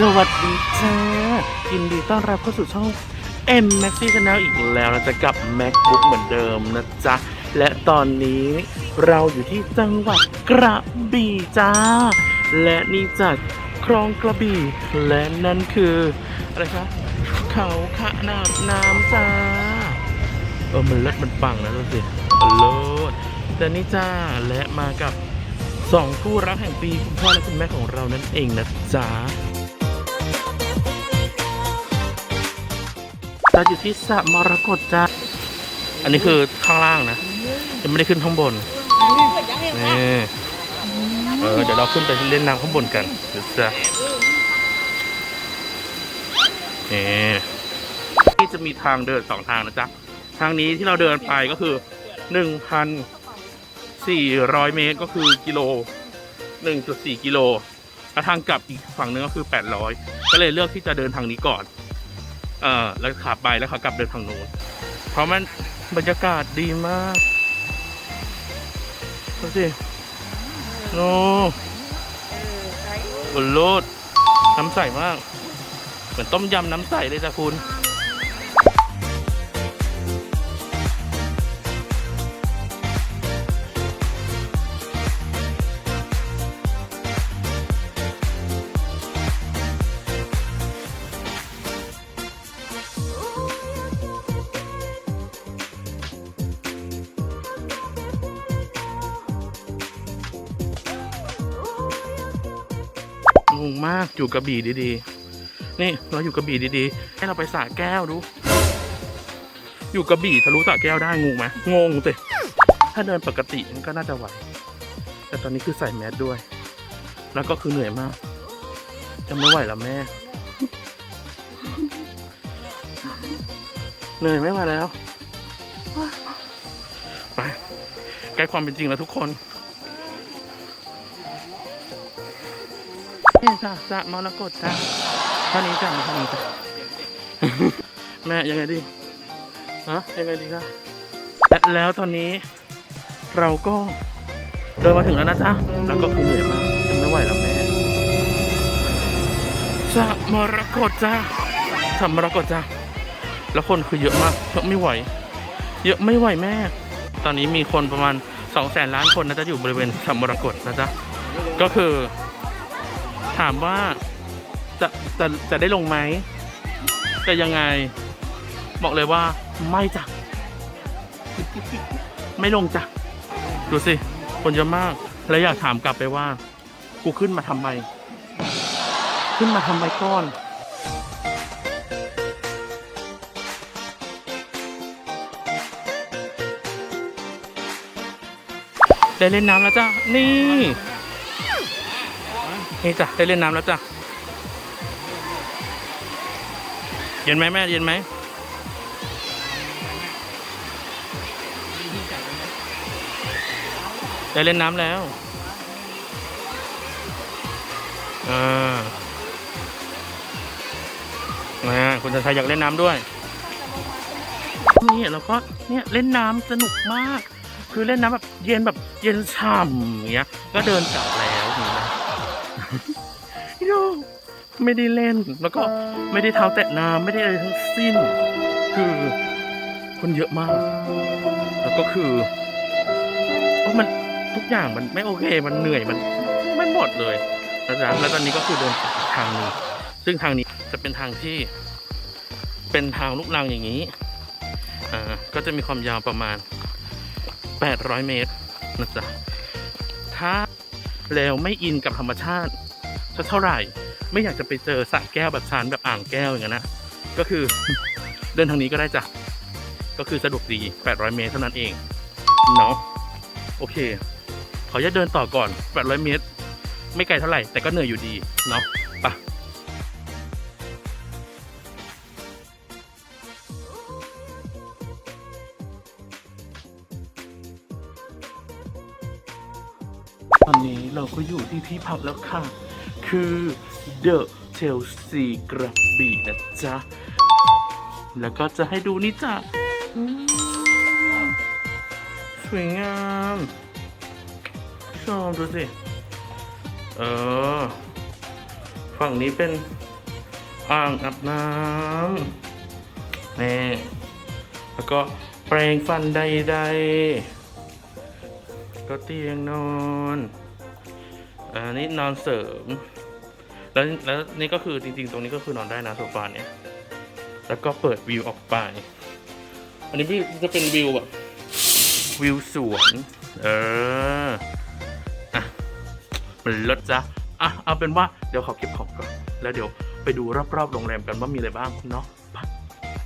สวัสดีจ้ายินดีต้อนรับเข้าสู่ช่อง M Maxi Channel อีกแล้วนะจ๊ะกับ MacBook เหมือนเดิมนะจ๊ะ และตอนนี้เราอยู่ที่จังหวัดกระบี่จ้า และนี่จากคลองกระบี่ และนั่นคือ อะไรคะ เขาขนาดน้ำจ้า เออ มันเลิศมันปังนะดูสิมันเลิศแต่นี่จ้า และมากับสองคู่รักแห่งปีคุณพ่อและคุณแม่ของเรานั่นเองนะจ๊ะาอยู่ที่สระมรกตจ้าอันนี้คือข้างล่างนะยังไม่ได้ขึ้นข้างบนนี่เออเดี๋ยวเราขึ้นไปเล่นน้ำข้างบนกันเดี๋ยวจ้ะนี่ที่จะมีทางเดินสองทางนะจ๊ะทางนี้ที่เราเดินไปก็คือ1,400เมตรก็คือกิโล1.4กิโลแล้วทางกลับอีกฝั่งนึงก็คือ800ก็เลยเลือกที่จะเดินทางนี้ก่อน เออแล้วขับไปแล้วขากลับเดินทางนู้นเพราะมันบรรยากาศดีมากดูสิโอ้บนโลดน้ำใสมาก เหมือนต้มยำน้ำใสเลยจ้ะคุณ มากอยู่กระบี่ดีๆ นี่เราอยู่กระบี่ดีๆ ให้เราไปสระแก้วดู อยู่กระบี่ทะลุสระแก้วได้งงไหมงงสิถ้าเดินปกติมันก็น่าจะไหวแต่ตอนนี้คือใส่แมสด้วย แล้วก็คือเหนื่อยมากจะไม่ไหวแล้วแม่ เหนื่อยไม่ไหวแล้ว ไปใกล้ความเป็นจริงแล้วทุกคน จ้ะสระมรกตจ้ะเท่านี้จ้ะเท่านี้จ้ะแม่ยังไงดีฮะยังไงดีคะและแล้วตอนนี้เราก็เดินมาถึงแล้วนะจ๊ะแล้วก็คือเหนื่อยมากยังไม่ไหวแล้วแม่สระมรกตจ้ะสระมรกตจ้ะแล้วคนคือเยอะมากเยอะไม่ไหว เยอะไม่ไหวแม่ ตอนนี้มีคนประมาณสองแสนล้านคนนะจ๊ะอยู่บริเวณสระมรกตนะจ๊ะก็คือ ถามว่าจะจะจะได้ลงไหมจะยังไง บอกเลยว่าไม่จ้ะไม่ลงจ้ะดูสิ คนเยอะมาก แล้วอยากถามกลับไปว่า กูขึ้นมาทำไม ขึ้นมาทำไมก้อนได้เล่นน้ำแล้วจ้ะ นี่ นี่จ้ะได้เล่นน้ำแล้วจ้ะ เย็นไหมแม่เย็นไหมได้เล่นน้ำแล้วอ่านะคุณชัยอยากเล่นน้ำด้วยนี่แล้วก็เนี่ยเล่นน้ำสนุกมาก คือเล่นน้ำแบบเย็นแบบเย็นฉ่ำอย่างเงี้ย ก็เดินกลับแล้วอย่างนี้นะ พี่น้องไม่ได้เล่น แล้วก็ไม่ได้เท้าแตะน้ำไม่ได้อะไรทั้งสิ้น คือคนเยอะมาก แล้วก็คือโอ้มันทุกอย่างมันไม่โอเค มันเหนื่อยมันไม่หมดเลยนะจ๊ะแล้วตอนนี้ก็คือเดินทางนึ่งซึ่งทางนี้จะเป็นทางที่ เป็นทางลูกรังอย่างนี้ อ่า ก็จะมีความยาวประมาณ 800 เมตรนะจ๊ะถ้า แล้วไม่อินกับธรรมชาติสักเท่าไหร่ ไม่อยากจะไปเจอสระแก้วแบบชานแบบอ่างแก้วอย่างนั้นนะก็คือเดินทางนี้ก็ได้จ้ะก็คือสะดวกดี 800 เมตรเท่านั้นเองเนาะโอเค ขอจะเดินต่อก่อน 800 เมตร ไม่ไกลเท่าไหร่แต่ก็เหนื่อยอยู่ดีเนาะไปะ ที่ที่พักแล้วค่ะ คือ The Chelsea กระบี่นะจ๊ะ แล้วก็จะให้ดูนี่จ้ะสวยงามชอบดูสิ เออ ฝั่งนี้เป็นอ่างอาบน้ำนี่แล้วก็แปรงฟันใดๆ ก็เตียงนอน อันนี้นอนเสริม แล้วแล้วนี่ก็คือจริงๆ ตรงนี้ก็คือนอนได้นะโซฟาเนี่ย แล้วก็เปิดวิวออกไป อันนี้จะเป็นวิวแบบวิวสวนเอออะมันลดจ้ะอะเอาเป็นว่าเดี๋ยวขอเก็บของก่อน แล้วเดี๋ยวไปดูรอบๆโรงแรมกันว่ามีอะไรบ้างเนาะ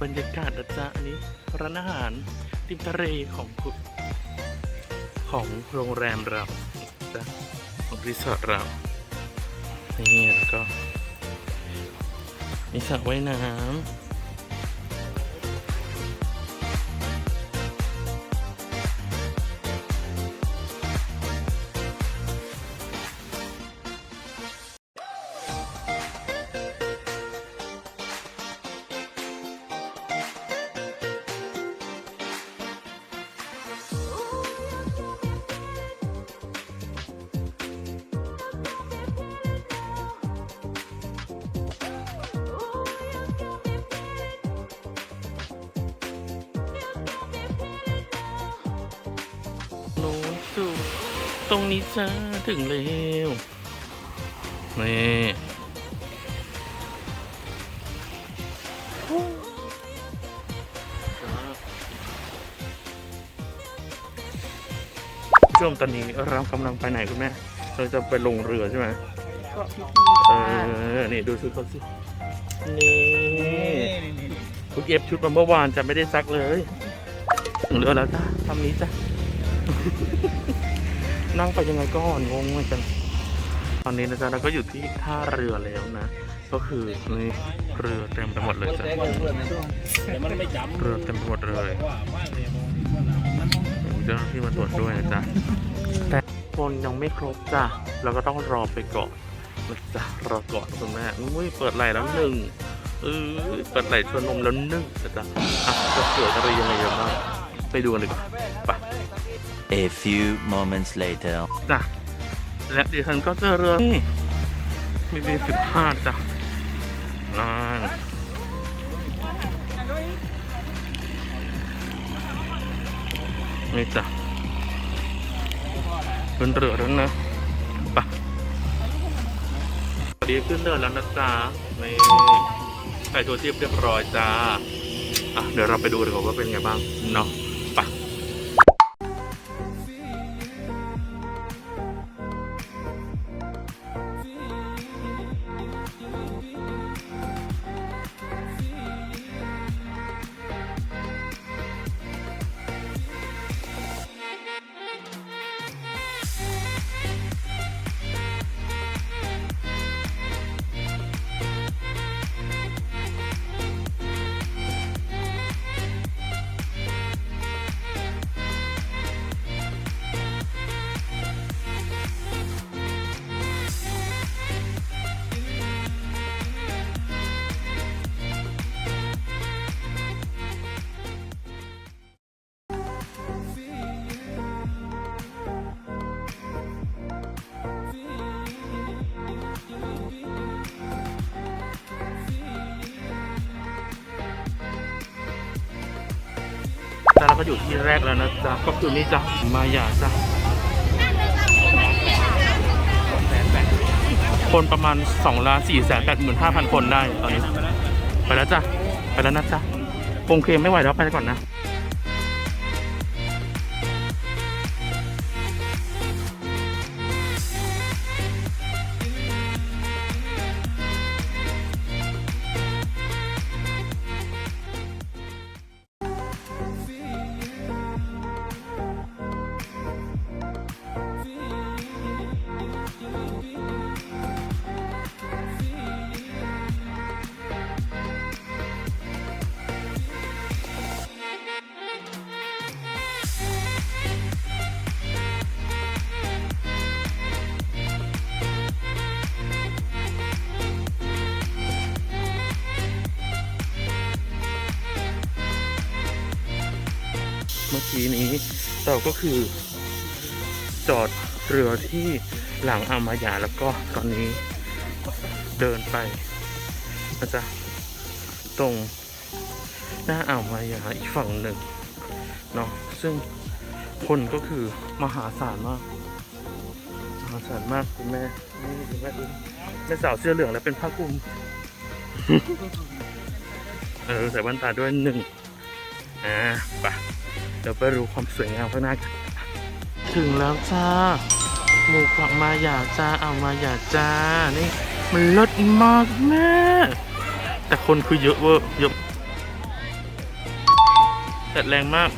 บรรยากาศนะจ๊ะอันนี้ร้านอาหารริมทะเลของของโรงแรมเราจ้ะ รีสอร์ทเรา นี่แล้วก็มีสระว่ายน้ำ รงนี้จ้าถึงแล้วนี่ช่วงตอนนี้เรากำลังไปไหนคุณแม่ เราจะไปลงเรือใช่ไหมเกาะพีเอพีอนี่ดูชุดเขาสิ นี่คุณเอฟชุดมาเมื่อวานจะไม่ได้ซักเลย ถึงเรือแล้วจ้าทำนี้จ้ะ นั่งไปยังไงก็งงเหมือนกัน ตอนนี้นะจ๊ะเราก็อยู่ที่ท่าเรือแล้วนะ ก็คือนี่เรือเต็มไปหมดเลยจ้ะแต่มันไม่จำเรือเต็มไปหมดเลยว่าว่าเลยมองว่าหนาวมันต้องเจ้าหน้าที่มาตรวจด้วยนะจ๊ะแต่คนยังไม่ครบจ้ะเราก็ต้องรอไปก่อนนะจ๊ะรอก่อนคุณแม่อุ้ยเปิดไหลแล้วหนึ่งเออเปิดไหลชวนนมแล้วหนึ่งนะจ๊ะอะจะสวยอะไรยังไงกันบ้างไปดูกันดีกว่าไป A few moments later. จ้ะและดิฉันก็เจอเรือนี่มีเบสิบห้าจ้ะนั่นนี่จ้ะเป็นเรือแล้วนะไปสวัสดีขึ้นเรือแล้วนะจ๊ะนี่ใส่ตัวเทียบเรียบร้อยจ้าอะเดี๋ยวเราไปดูดีกว่าว่าเป็นไงบ้างเนาะ ก็อยู่ที่แรกแล้วนะจ๊ะก็คือนี่จ้ะมาหยาจ้ะคนประมาณ2ล้าน4แสน8หมื่น5พันคนได้ตอนนี้ ไปแล้วจ้ะ ไปแล้วนะจ๊ะคงเคมไม่ไหวแล้วไปก่อนนะ เราก็คือ จอดเรือที่หลังอามายาแล้วก็ตอนนี้เดินไปนะจ๊ะตรงหน้าอ่าวมายาอีกฝั่งหนึ่งเนาะซึ่งคนก็คือมหาศาลมากมหาศาลมากคุณแม่นี่คุณแม่ดูแม่สาวเสื้อเหลืองแล้วเป็นผ้าคลุมเออใส่แว่นตาด้วยหนึ่งอ่าไป เดี๋ยวไปดูความสวยงามข้างหน้ากันถึงแล้วจ้า หมู่เกาะมาหยาจ้าเอามาหยาจ้า นี่มันลดมากแม่แต่คนคือเยอะเวอร์เยอะแต่แรงมาก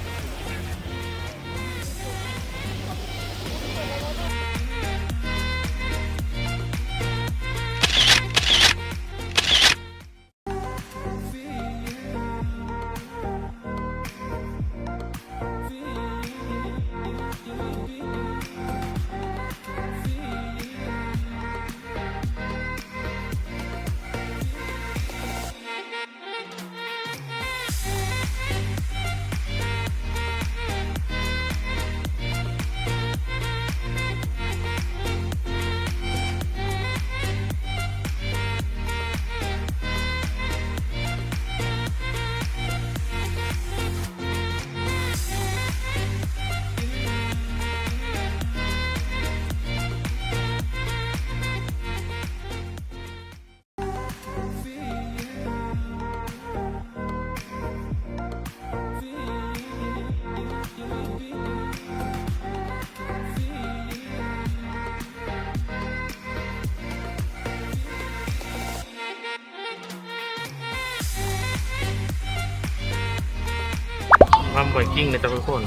ทำไวกิ้งนะจ๊ะทุกคน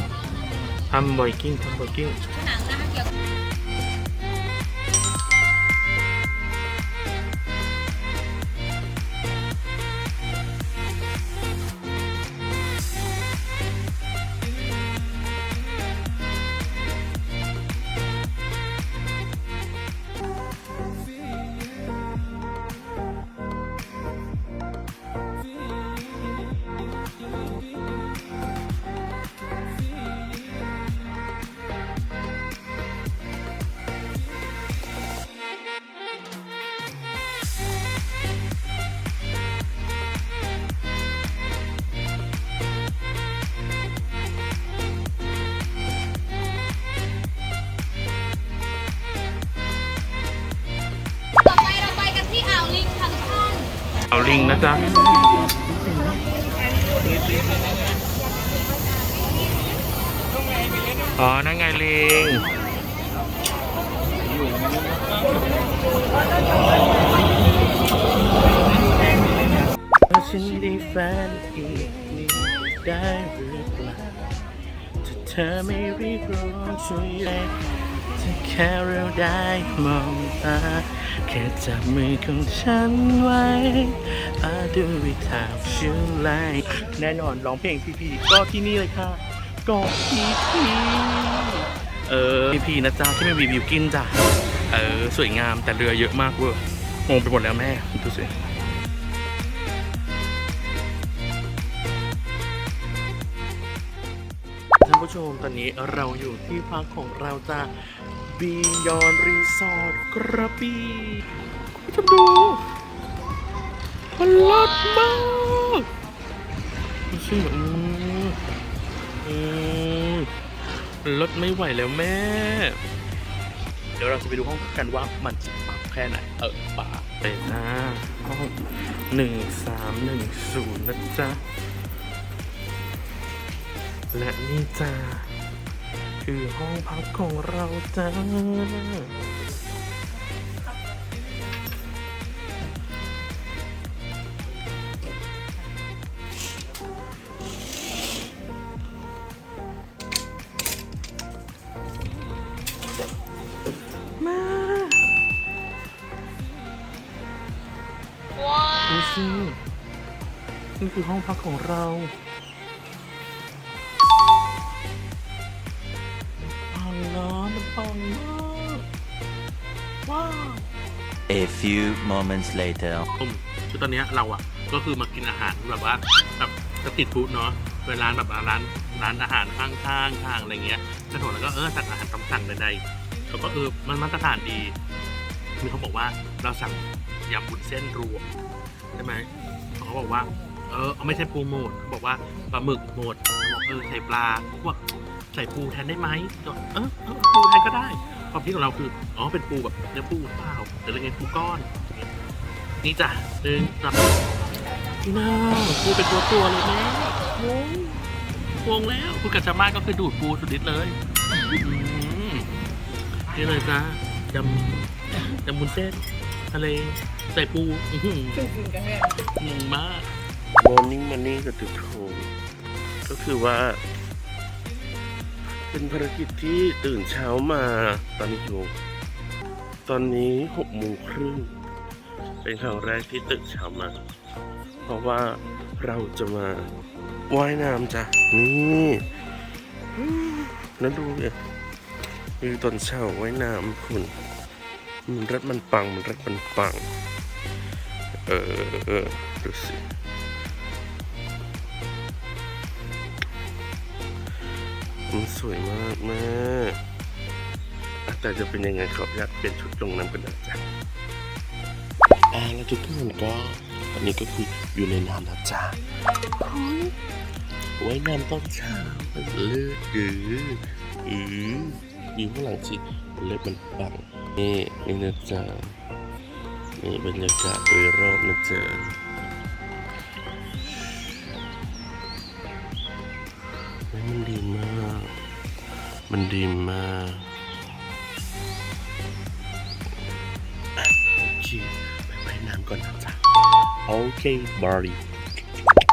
ทำไวกิ้งทำไวกิ้ง ลิงนะจ๊ะอ๋อ นั่นไงลิง ฉันได้แฟนอีกนิดได้หรือเปล่าถ้าเธอไม่รีบร้อนช่วยเลย จะแค่เราได้มองตาแค่จับมือของฉันไว้อาดูวิถามชื่อไลแน่นอนร้องเพลงพีพีก็ที่นี่เลยค่ะก็พีพีเออพีพีนะจ๊ะที่ไม่มีวิวกินจ้ะเออสวยงามแต่เรือเยอะมากเว้ยงงไปหมดแล้วแม่ดูสิท่านผู้ชมตอนนี้เราอยู่ที่พักของเราจา บียอนรีสอร์ทกระบี่คุณผู้ชมดูมันเลิศมากดูสิอืมอืมมันเลิศไม่ไหวแล้วแม่ เดี๋ยวเราจะไปดูห้องกันว่ามันจะปังแค่ไหน เออป่าไปนะห้องหนึ่งสามหนึ่งศูนย์นะจ๊ะ และนี่จ้า คือห้องพักของเราจ้ามาดูสินี่คือห้องพักของเรา A few moments later. คือตอนเนี้ยเราอะก็คือมากินอาหารแบบว่าแบบสตรีทฟู้ดเนาะเป็นร้านแบบร้านร้านอาหารข้างข้างทางอะไรเงี้ยกระโดดแล้วก็เออสั่งอาหารตามสั่งใดๆเขาก็เออมันมาตรฐานดีมีเขาบอกว่าเราสั่งยำบุญเส้นรวมใช่ไหมเขาบอกว่า เออเอาไม่ใช่ปูหมดเขาบอกว่าปลาหมึกหมดบอกเออใส่ปลาพวกใส่ปูแทนได้ไหมก็เออเออปูแทนก็ได้ ความคิดของเราคืออ๋อเป็นปูแบบเนื้อปูหรือเปล่าหรืออะไรเงี้ยปูก้อน นี่จ้ะหนึ่งจับน้าปูเป็นตัวตัวๆเลยแม่งงงงแล้วคุณกัจจามาศก็คือดูดปูสุดฤทธิ์เลยอืมนี่เลยจ้ายำยำบุญเส้นทะเลใส่ปูอื้อหือคือกินกันแม่งงมาก Morning Money กับทุกคนก็คือว่า เป็นภารกิจที่ตื่นเช้ามา ตอนนี้อยู่ ตอนนี้หกโมงครึ่ง เป็นครั้งแรกที่ตื่นเช้ามา เพราะว่าเราจะมาว่ายน้ำจ้ะ นี่แล้วดูเนี่ยวิวตอนเช้าว่ายน้ำคุณ มันรัดมันปัง มันรัดมันปัง เออเออดูสิ มันสวยมากแม่อะแต่จะเป็นยังไงขออยากเปลี่ยนชุดลงน้ำกันนะจ๊ะอ่าแล้วทุกคนก็ตอนนี้ก็คืออยู่ในน้ำนะจ๊ะเฮ้ยไว้น้ำตอนเช้ามันเลือดดื้ออืออยู่ข้างหลังสิเล็บมันปังนี่นี่นะจ๊ะนี่บรรยากาศโดยรอบนะจ๊ะันดีมากโอเคไปไปน้ำก่อนนะจ๊ะโอเคบาร์ดี้